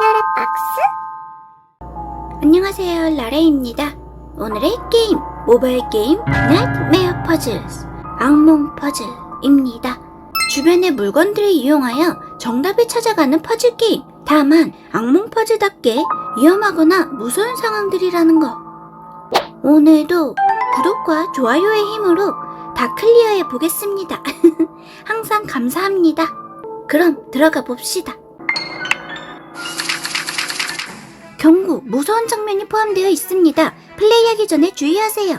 열애박스? 안녕하세요 라레입니다. 오늘의 게임 모바일 게임 나이트메어 퍼즐스 악몽 퍼즐입니다. 주변의 물건들을 이용하여 정답을 찾아가는 퍼즐 게임. 다만 악몽 퍼즐답게 위험하거나 무서운 상황들이라는 거. 오늘도 구독과 좋아요의 힘으로 다 클리어해 보겠습니다. 항상 감사합니다. 그럼 들어가 봅시다 경고, 무서운 장면이 포함되어 있습니다. 플레이하기 전에 주의하세요.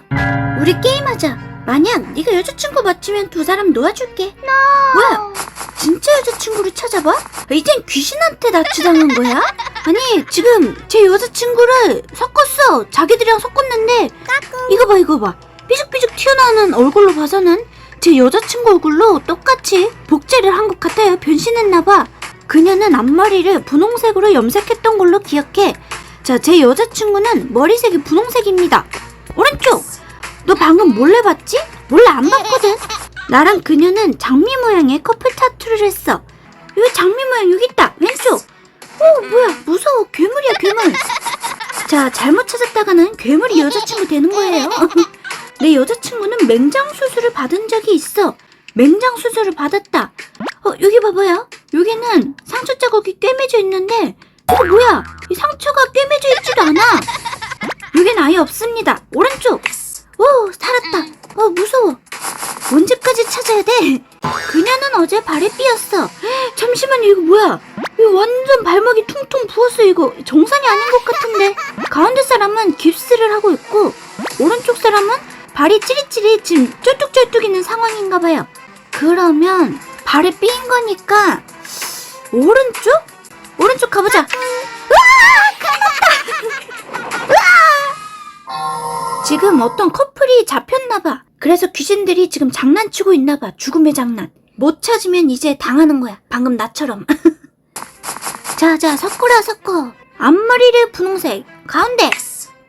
우리 게임하자. 만약 네가 여자친구 맞추면 두 사람 놓아줄게. 뭐야? 진짜 여자친구를 찾아봐? 이젠 귀신한테 납치당한 거야? 아니 지금 제 여자친구를 섞었어. 자기들이랑 섞었는데 이거 봐 이거 봐. 삐죽삐죽 튀어나오는 얼굴로 봐서는 제 여자친구 얼굴로 똑같이 복제를 한 것 같아요. 변신했나봐. 그녀는 앞머리를 분홍색으로 염색했던 걸로 기억해. 자, 제 여자친구는 머리색이 분홍색입니다. 오른쪽! 너 방금 몰래 봤지? 몰래 안 봤거든? 나랑 그녀는 장미 모양의 커플 타투를 했어. 여기 장미 모양 여기 있다. 왼쪽! 어, 뭐야. 무서워. 괴물이야, 괴물. 자, 잘못 찾았다가는 괴물이 여자친구 되는 거예요. 내 여자친구는 맹장 수술을 받은 적이 있어. 맹장 수술을 받았다. 어, 여기 봐봐요. 여기는 상처 자국이 꿰매져 있는데, 이거 뭐야? 이 상처가 꿰매져 있지도 않아. 여긴 아예 없습니다. 오른쪽. 오, 살았다. 어, 무서워. 언제까지 찾아야 돼? 그녀는 어제 발에 삐었어. 잠시만요, 이거 뭐야? 이거 완전 발목이 퉁퉁 부었어, 이거. 정상이 아닌 것 같은데. 가운데 사람은 깁스를 하고 있고, 오른쪽 사람은 발이 찌릿찌릿 지금 쩔뚝쩔뚝 있는 상황인가 봐요. 그러면 발에 삐인 거니까 오른쪽? 오른쪽 가보자. 지금 어떤 커플이 잡혔나봐. 그래서 귀신들이 지금 장난치고 있나봐. 죽음의 장난. 못 찾으면 이제 당하는 거야. 방금 나처럼. 자, 자, 섞어라, 섞어. 앞머리를 분홍색. 가운데.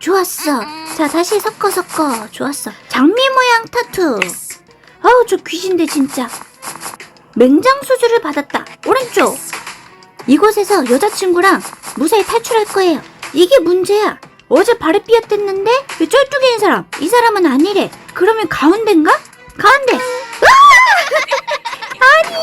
좋았어. 자, 다시 섞어, 섞어. 좋았어. 장미 모양 타투. 아우, 저 귀신들 진짜. 맹장 수술을 받았다. 오른쪽. 이곳에서 여자친구랑 무사히 탈출할 거예요. 이게 문제야. 어제 발에 삐었댔는데 이 쩔뚝이인 사람. 이 사람은 아니래. 그러면 가운데인가? 가운데. 으아! 아니.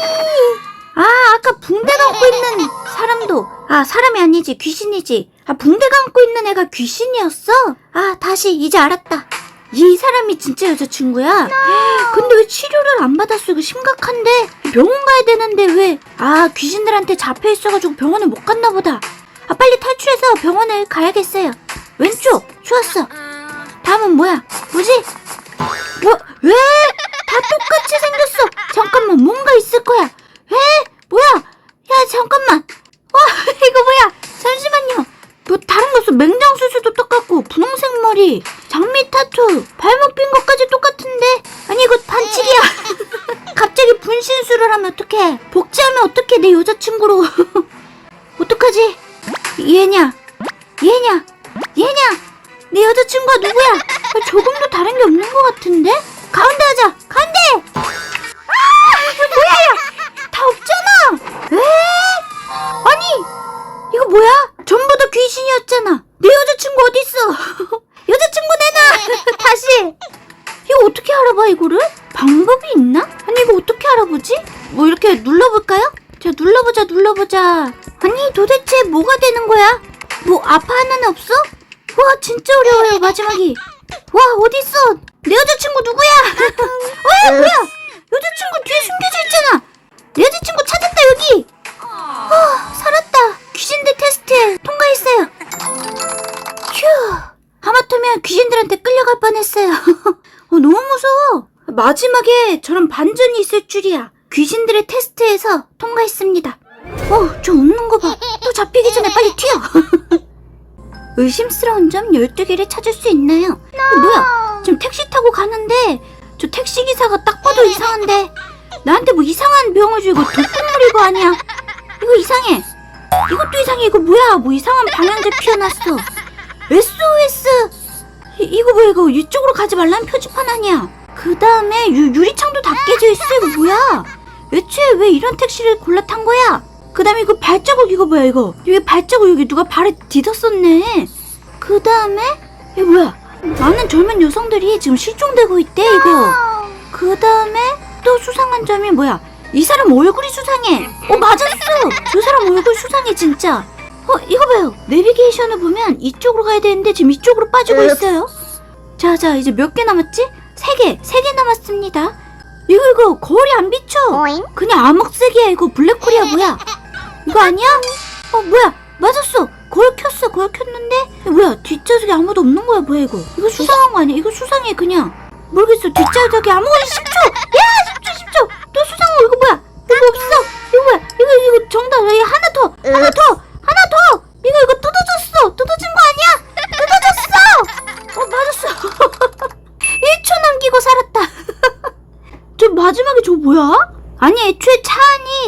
아 아까 붕대 감고 있는 사람도 아 사람이 아니지 귀신이지. 아 붕대 감고 있는 애가 귀신이었어? 아 다시 이제 알았다. 이 사람이 진짜 여자친구야? 근데 왜 치료를 안 받았어? 이거 심각한데? 병원 가야 되는데 왜? 아, 귀신들한테 잡혀 있어가지고 병원을 못 갔나 보다. 아, 빨리 탈출해서 병원을 가야겠어요. 왼쪽! 좋았어. 다음은 뭐야? 뭐지? 뭐, 왜? 다 똑같이 생겼어. 잠깐만, 뭔가 있을 거야. 왜? 내 여자친구가 누구야? 아, 조금도 다른 게 없는 것 같은데? 가운데 하자. 가운데. 아, 뭐야? 다 없잖아. 왜? 아니 이거 뭐야? 전부 다 귀신이었잖아. 내 여자친구 어딨어? 여자친구 내놔! 다시! 이거 어떻게 알아봐, 이거를? 방법이 있나? 아니, 이거 어떻게 알아보지? 뭐 이렇게 눌러볼까요? 자, 눌러보자, 눌러보자. 아니, 도대체 뭐가 되는 거야? 뭐, 아파 하나는 없어? 와, 진짜 어려워요, 마지막이. 와, 어딨어? 내 여자친구 누구야? 와, 뭐야? 여자친구 뒤에 숨겨져 있잖아. 내 여자친구 찾았다, 여기! 아, 살았다. 귀신들 테스트에 통과했어요. 휴. 하마터면 귀신들한테 끌려갈 뻔했어요. 어, 너무 무서워. 마지막에 저런 반전이 있을 줄이야. 귀신들의 테스트에서 통과했습니다. 어, 저 웃는 거 봐. 또 잡히기 전에 빨리 튀어. 의심스러운 점 12개를 찾을 수 있나요? 어, 뭐야? 지금 택시 타고 가는데 저 택시 기사가 딱 봐도 이상한데 나한테 뭐 이상한 병을 주고 독극물 이거 아니야? 이거 이상해. 이것도 이상해. 이거 뭐야? 뭐 이상한 방향제 피어났어. SOS. 이, 이거 뭐야? 이거 이쪽으로 가지 말라는 표지판 아니야? 그 다음에 유리창도 다 깨져 있어. 이거 뭐야? 애초에 왜 이런 택시를 골라 탄 거야? 그 다음에 이거 발자국 이거 뭐야 이거? 여기 발자국 여기 누가 발에 디뎠었네. 그 다음에 이거 뭐야? 많은 젊은 여성들이 지금 실종되고 있대 이거. 그 다음에 또 수상한 점이 뭐야? 이 사람 얼굴이 수상해. 어 맞았어. 저 사람 얼굴 수상해 진짜. 어 이거 봐요. 내비게이션을 보면 이쪽으로 가야 되는데 지금 이쪽으로 빠지고 있어요. 자자 이제 몇 개 남았지? 세개세 개 남았습니다. 이거 이거 거울이 안 비쳐? 그냥 암흑색이야 이거. 블랙홀이야 뭐야 이거 아니야? 어 뭐야? 맞았어. 거울 켰어 거울 켰는데? 야, 뭐야? 뒷좌석에 아무도 없는 거야 뭐야 이거? 이거 수상한 거 아니야? 이거 수상해 그냥. 모르겠어. 뒷좌석에 아무거나 10초 야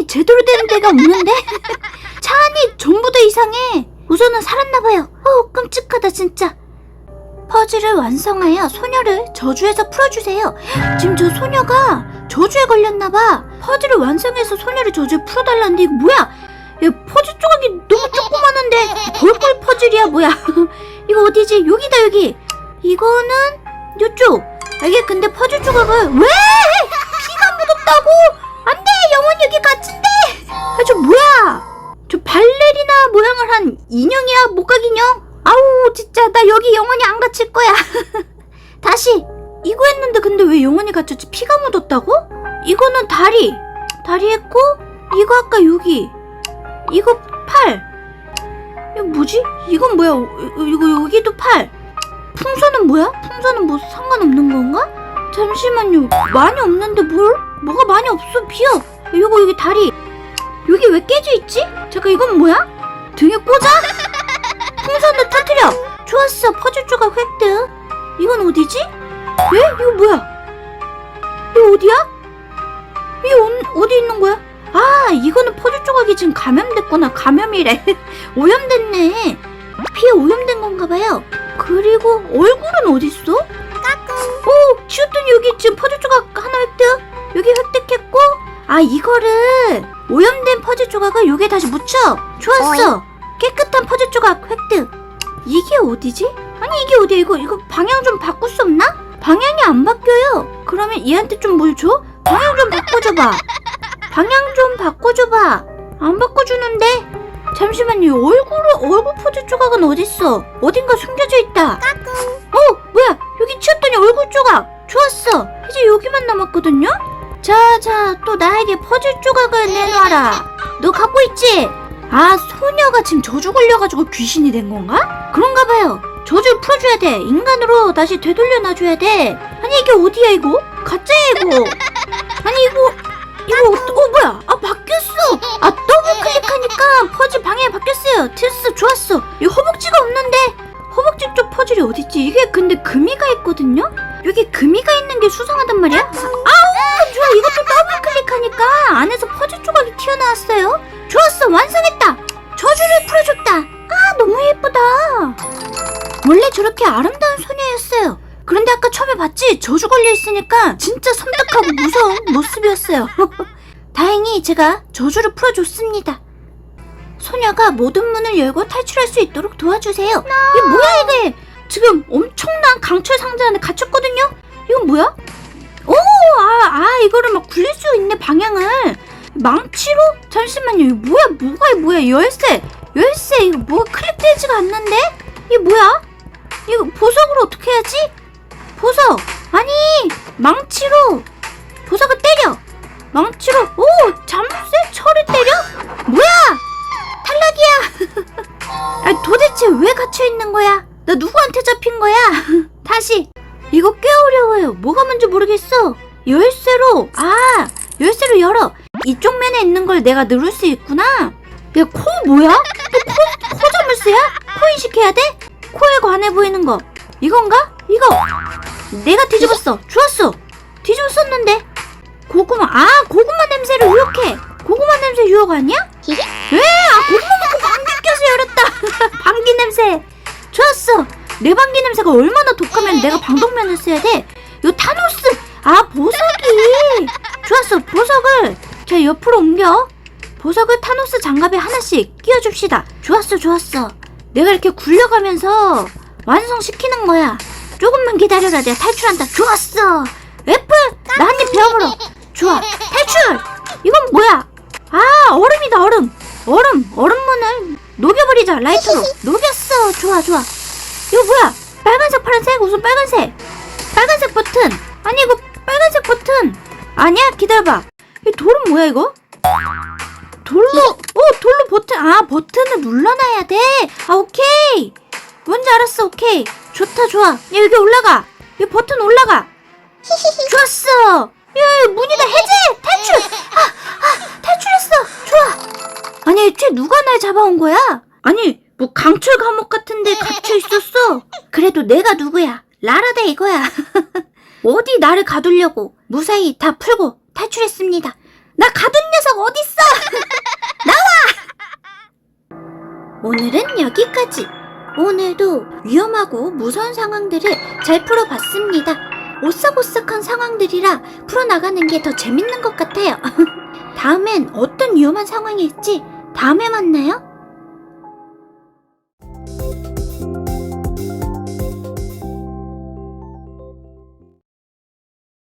제대로 된 데가 없는데? 차 안이 전부 다 이상해. 우선은 살았나봐요. 어 끔찍하다 진짜. 퍼즐을 완성하여 소녀를 저주에서 풀어주세요. 지금 저 소녀가 저주에 걸렸나봐. 퍼즐을 완성해서 소녀를 저주에 풀어달라는데 이거 뭐야? 야 퍼즐 조각이 너무 조그마한데 벌꿀 퍼즐이야 뭐야? 이거 어디지? 여기다 여기. 이거는 요쪽. 아, 이게 근데 퍼즐 조각을 왜 나 여기 영원히 안 갇힐 거야 다시 이거 했는데 근데 왜 영원히 갇혔지 피가 묻었다고 이거는 다리 다리 했고 이거 아까 여기 이거 팔 이거 뭐지 이건 뭐야 어, 이거 여기도 팔 풍선은 뭐야 풍선은 뭐 상관없는 건가 잠시만요. 많이 없는데 뭘? 뭐가 많이 없어. 비어. 이거 여기 다리. 여기 왜 깨져 있지? 잠깐 이건 뭐야? 등에 꽂아? 풍선도 터트려. 좋았어. 퍼즐 조각 획득. 이건 어디지? 에? 이거 뭐야? 이거 어디야? 어, 어디 있는 거야? 아, 이거는 퍼즐 조각이 지금 감염됐구나. 감염이래. 오염됐네. 피에 오염된 건가 봐요. 그리고 얼굴은 어디 있어? 오, 치웠더니 여기 지금 퍼즐 조각 하나 획득. 여기 획득했고, 아 이거를 오염된 퍼즐 조각을 여기에 다시 묻혀. 좋았어. 깨끗한 퍼즐 조각 획득. 이게 어디지? 아니 이게 어디야? 이거 이거 방향 좀 바꿀 수 없나? 방향이 안 바뀌어요. 그러면 얘한테 좀 뭘 줘? 방향 좀 바꿔줘봐. 방향 좀 바꿔줘봐. 안 바꿔주는데? 잠시만요. 얼굴 얼굴 퍼즐 조각은 어딨어? 어딘가 숨겨져 있다. 어 뭐야 여기 치웠더니 얼굴 조각 좋았어 이제 여기만 남았거든요 자 자 또 나에게 퍼즐 조각을 내놔라 너 갖고 있지 아 소녀가 지금 저주 걸려가지고 귀신이 된 건가 그런가 봐요. 저주를 풀어줘야 돼. 인간으로 다시 되돌려 놔줘야 돼. 아니 이게 어디야 이거? 가짜야 이거. 아니 이거 이거 어, 어 뭐야? 아 바뀌었어. 아 더블 클릭하니까 퍼즐 방향이 바뀌었어요. 됐어 좋았어. 이 허벅지가 없는데. 허벅지 쪽 퍼즐이 어딨지? 이게 근데 금이가 있거든요? 여기 금이가 있는 게 수상하단 말이야? 아우 좋아. 이것도 더블 클릭하니까 안에서 퍼즐 조각이 튀어나왔어요 원래 저렇게 아름다운 소녀였어요 그런데 아까 처음에 봤지? 저주 걸려 있으니까 진짜 섬뜩하고 무서운 모습이었어요 다행히 제가 저주를 풀어줬습니다 소녀가 모든 문을 열고 탈출할 수 있도록 도와주세요. 이게 뭐야 이게? 지금 엄청난 강철 상자 안에 갇혔거든요. 이건 뭐야? 오, 아, 아 이거를 막 굴릴 수 있네 방향을. 망치로? 잠시만요. 이거 뭐야? 뭐가 뭐야? 열쇠, 열쇠 이거 뭐가 클릭되지가 않는데? 이게 뭐야? 이거 보석으로 어떻게 해야지? 보석 아니 망치로 보석을 때려. 망치로 오 잠새 철을 때려? 뭐야? 탈락이야. 아, 도대체 왜 갇혀 있는 거야? 나 누구한테 잡힌 거야? 다시. 이거 꽤 어려워요. 뭐가 뭔지 모르겠어. 열쇠로 아 열쇠로 열어. 이쪽 면에 있는 걸 내가 누를 수 있구나. 야 코 뭐야? 또코 코 자물쇠야? 코 인식해야 돼? 코에 관해 보이는 거 이건가? 이거 내가 뒤집었어. 좋았어. 뒤집었었는데 고구마 아 고구마 냄새를 유혹해. 고구마 냄새 유혹 아니야? 왜? 아 고구마 먹고 방귀 껴서 열었다. 방귀 냄새. 좋았어. 내 방귀 냄새가 얼마나 독하면 내가 방독면을 써야 돼. 요 타노스. 아 보석이. 좋았어. 보석을 자 옆으로 옮겨. 보석을 타노스 장갑에 하나씩 끼워줍시다. 좋았어, 좋았어. 내가 이렇게 굴려가면서 완성시키는 거야. 조금만 기다려라. 내가 탈출한다. 좋았어. 애플, 나한입 베어물어. 좋아. 탈출! 이건 뭐야? 아, 얼음이다, 얼음. 얼음, 얼음문을 녹여버리자, 라이터로. 녹였어. 좋아, 좋아. 이거 뭐야? 빨간색, 파란색, 우선 빨간색. 빨간색 버튼. 아니, 이거 빨간색 버튼. 아니야? 기다려봐. 이 돌은 뭐야, 이거? 돌로, 오, 돌로 버튼, 아, 버튼을 눌러놔야 돼. 아, 오케이. 뭔지 알았어, 오케이. 좋다, 좋아. 야, 여기 올라가. 이 버튼 올라가. 좋았어. 야, 문이다, 해제! 탈출! 아, 아, 탈출했어. 좋아. 아니, 애초에 누가 날 잡아온 거야? 아니, 뭐 강철 감옥 같은데 갇혀 있었어. 그래도 내가 누구야? 라라다 이거야. 어디 나를 가두려고 무사히 다 풀고 탈출했습니다. 나 가둔 녀석 어딨어? 나와! 오늘은 여기까지. 오늘도 위험하고 무서운 상황들을 잘 풀어봤습니다. 오싹오싹한 상황들이라 풀어나가는 게 더 재밌는 것 같아요. 다음엔 어떤 위험한 상황일지 다음에 만나요.